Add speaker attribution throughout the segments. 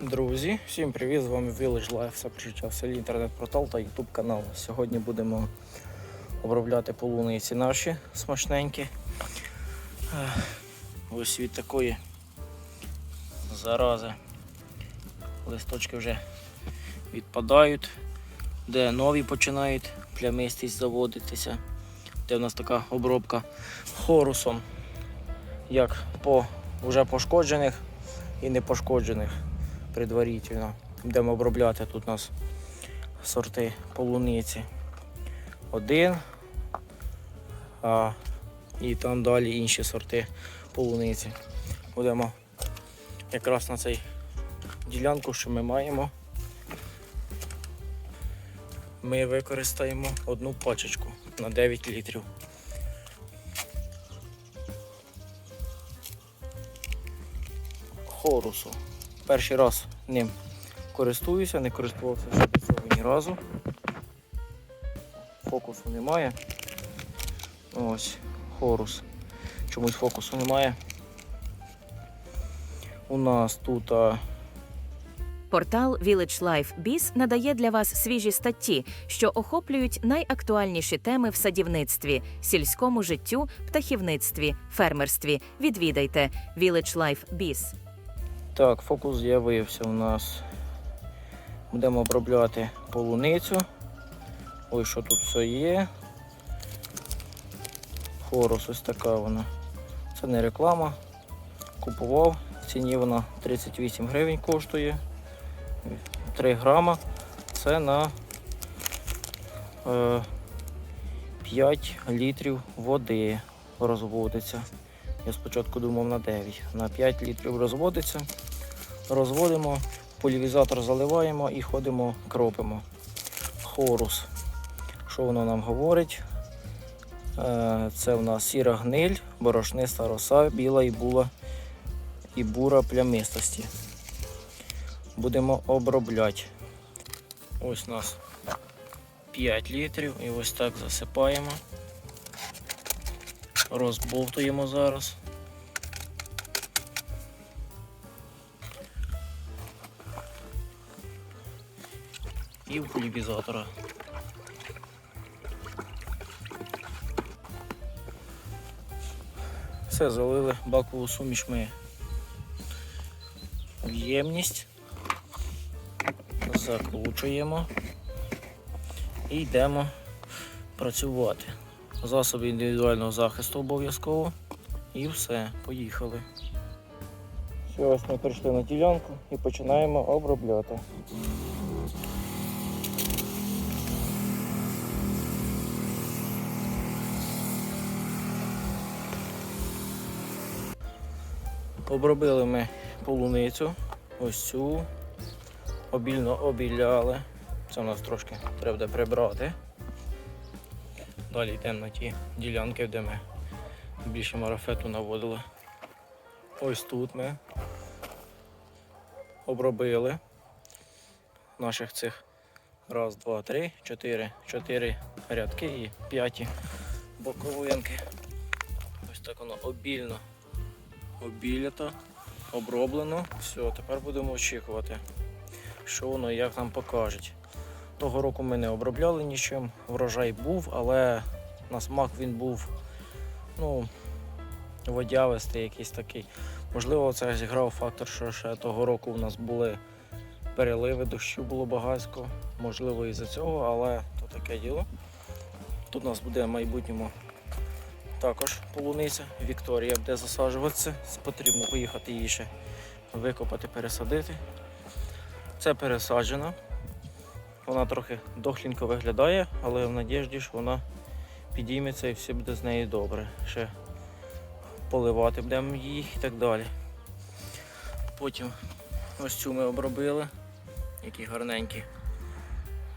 Speaker 1: Друзі, всім привіт! З вами Village Life, все про в селі, інтернет-портал та YouTube канал. Сьогодні будемо обробляти полуниці наші смачненькі. Ось від такої зарази листочки вже відпадають, де нові починають плямистість заводитися, де в нас така обробка хорусом, як по вже пошкоджених і непошкоджених предварительно. Будемо обробляти тут у нас сорти полуниці. Один, а, і там далі інші сорти полуниці. Будемо якраз на цей ділянку, що ми маємо. Ми використаємо одну пачечку на 9 літрів. Хорусу. Перший раз ним користуюся, не користувався ще до цього ні разу. Фокусу немає. Ось, хорус. Чомусь фокусу немає. У нас тут а,
Speaker 2: Портал Village Life Biz надає для вас свіжі статті, що охоплюють найактуальніші теми в садівництві, сільському життю, птахівництві, фермерстві. Відвідайте Village Life Biz.
Speaker 1: Так, фокус з'явився у нас. Будемо обробляти полуницю. Ось що тут все є. Хорус ось така вона. Це не реклама. Купував. В ціні вона 38 гривень коштує. 3 грама. Це на е, 5 літрів води розводиться. Я спочатку думав на 9. На 5 літрів розводиться. Розводимо, полівізатор заливаємо і ходимо, кропимо. Хорус. Що воно нам говорить? Е, Це в нас сіра гниль, борошниста роса, біла і була і бура плямистості. Будемо обробляти. Ось у нас 5 літрів і ось так засипаємо. Розбовтуємо зараз. І в пульвізатора. Все, залили бакову суміш ми в ємність, закручуємо і йдемо працювати. Засоби індивідуального захисту обов'язково. І все, поїхали. Все, ось ми прийшли на ділянку і починаємо обробляти. Обробили ми полуницю, ось цю, обільно обіляли. Це у нас трошки треба прибрати. Далі йдемо на ті ділянки, де ми більше марафету наводили. Ось тут ми обробили наших цих раз, два, три, чотири, чотири рядки і п'яті боковинки. Ось так воно обільно обілято, оброблено. Все, тепер будемо очікувати, що воно і як нам покажуть. Того року ми не обробляли нічим, врожай був, але на смак він був ну, водявистий якийсь такий. Можливо, це зіграв фактор, що ще того року у нас були переливи, дощу було багатько. Можливо, із-за цього, але то таке діло. Тут у нас буде в майбутньому також полуниця Вікторія буде засаджуватися. Потрібно поїхати її ще викопати, пересадити. Це пересаджена. Вона трохи дохлінько виглядає, але в надіжді, що вона підійметься і все буде з нею добре. Ще поливати будемо її і так далі. Потім ось цю ми обробили, які гарненькі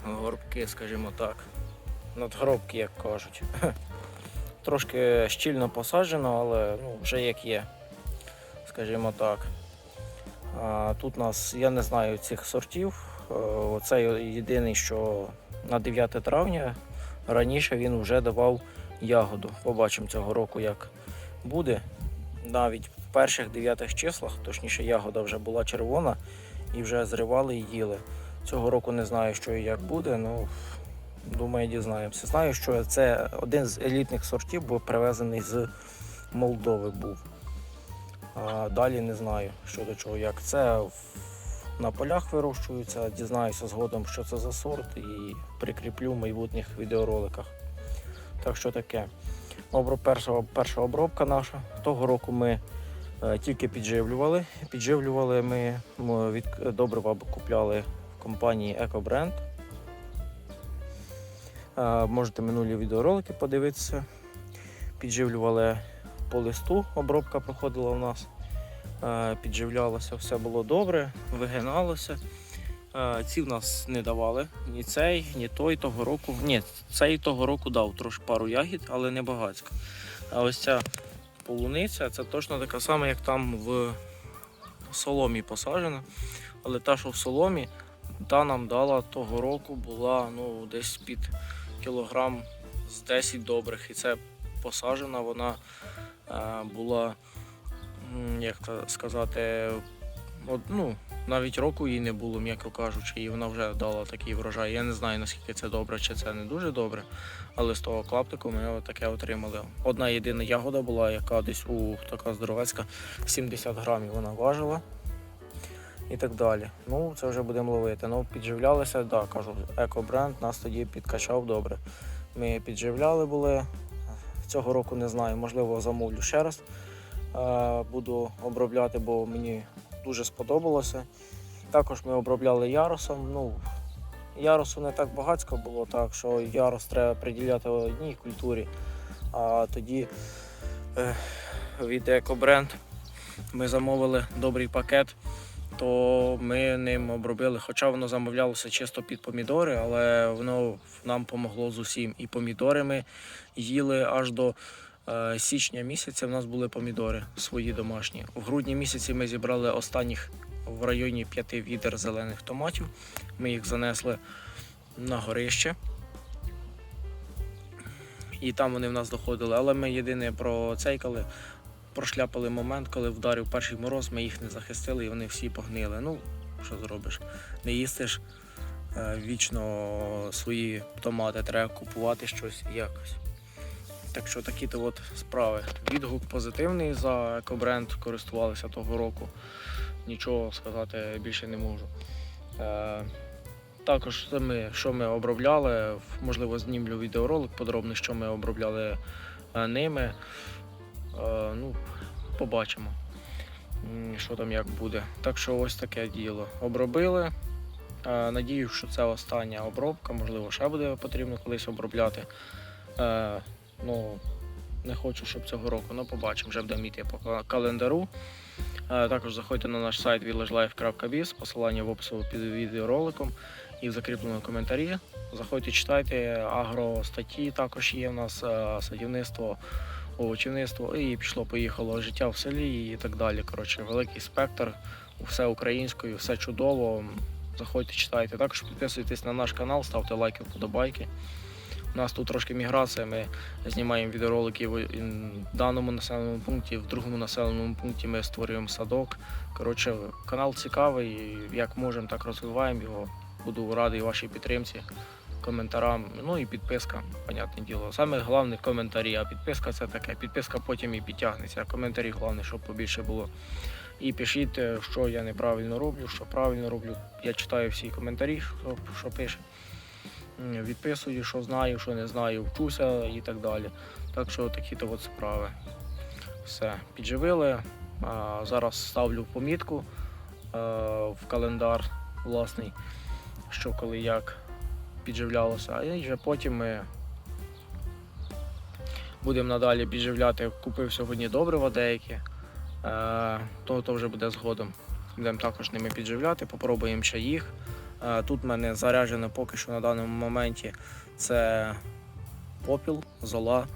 Speaker 1: горбки, скажімо так. Надгробки, як кажуть. Трошки щільно посаджено, але ну, вже як є, скажімо так. А, тут нас, я не знаю цих сортів. Е, Оце єдиний, що на 9 травня раніше він вже давав ягоду. Побачимо цього року, як буде. Навіть в перших 9 числах, точніше, ягода вже була червона і вже зривали і їли. Цього року не знаю, що і як буде, ну думаю, дізнаємося. Знаю, що це один з елітних сортів, бо привезений з Молдови був. А далі не знаю, що до чого, як це на полях вирощується. Дізнаюся згодом, що це за сорт, і прикріплю в майбутніх відеороликах. Так що таке. Перша, перша обробка наша. Того року ми е, тільки підживлювали. Підживлювали ми, ми від добрива купляли в компанії EcoBrand. Е, можете минулі відеоролики подивитися. Підживлювали по листу, обробка проходила у нас. Е, підживлялося, все було добре, вигиналося. Е, Ці в нас не давали ні цей, ні той того року. Ні, цей того року дав трошки пару ягід, але не багатько. А ось ця полуниця це точно така сама, як там в соломі посаджена. Але та, що в соломі, та нам дала того року була ну, десь під кілограм з 10 добрих. І це посаджена, вона е, була, як сказати, от, ну, навіть року їй не було, м'яко кажучи, і вона вже дала такий врожай. Я не знаю, наскільки це добре чи це не дуже добре, але з того клаптику ми таке отримали. Одна єдина ягода була, яка десь у така здоровецька, 70 грамів вона важила. І так далі. Ну, це вже будемо ловити. Ну, підживлялися, так, да, кажу, екобренд нас тоді підкачав добре. Ми підживляли були. Цього року не знаю, можливо, замовлю ще раз. Е, Буду обробляти, бо мені дуже сподобалося. Також ми обробляли ярусом. Ну, ярусу не так багатько було, так що ярус треба приділяти одній культурі. А тоді е, від екобренд ми замовили добрий пакет, то ми ним обробили. Хоча воно замовлялося чисто під помідори, але воно нам помогло з усім. І помідори ми їли аж до січня місяця. В нас були помідори свої домашні. В грудні місяці ми зібрали останніх в районі п'яти відер зелених томатів. Ми їх занесли на горище. І там вони в нас доходили. Але ми єдине процейкали, прошляпали момент, коли вдарив перший мороз, ми їх не захистили і вони всі погнили. Ну, що зробиш? Не їстиш е, вічно свої томати, треба купувати щось якось. Так що такі то от справи. Відгук позитивний за екобренд, користувалися того року. Нічого сказати більше не можу. Е, також ми, що ми обробляли, можливо, знімлю відеоролик подробний, що ми обробляли е, ними. Е, ну, побачимо, що там як буде. Так що ось таке діло. Обробили. Е, Надію, що це остання обробка, можливо, ще буде потрібно колись обробляти. Е, ну, не хочу, щоб цього року, ну побачимо, вже будемо йти по календару. Також заходьте на наш сайт villagelife.biz, посилання в опису під відеороликом і в закріпленому коментарі. Заходьте, читайте, агростатті також є в нас, садівництво, овочівництво і пішло-поїхало життя в селі і так далі. Коротше, великий спектр, все українською, все чудово. Заходьте, читайте. Також підписуйтесь на наш канал, ставте лайки, вподобайки. У нас тут трошки міграція. Ми знімаємо відеоролики в даному населеному пункті, в другому населеному пункті ми створюємо садок. Коротше, канал цікавий, як можемо, так розвиваємо його. Буду радий вашій підтримці, коментарам, ну і підписка, понятне діло. Саме головне коментарі, а підписка це таке. Підписка потім і підтягнеться. Коментарі головне, щоб побільше було. І пишіть, е, що я неправильно роблю, що правильно роблю. Я читаю всі коментарі, що, що пише. Відписую, що знаю, що не знаю, вчуся і так далі. Так що такі то от справи. Все, підживили. Зараз ставлю помітку е, в календар власний, що коли як підживлялося. А і вже потім ми будемо надалі підживляти. Купив сьогодні добрива деякі, е, то, то вже буде згодом. Будемо також ними підживляти, попробуємо ще їх. Е, Тут в мене заряджено поки що на даному моменті це попіл, зола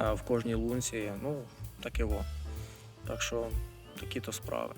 Speaker 1: е, в кожній лунці. Ну, таке во. Так що такі то справи.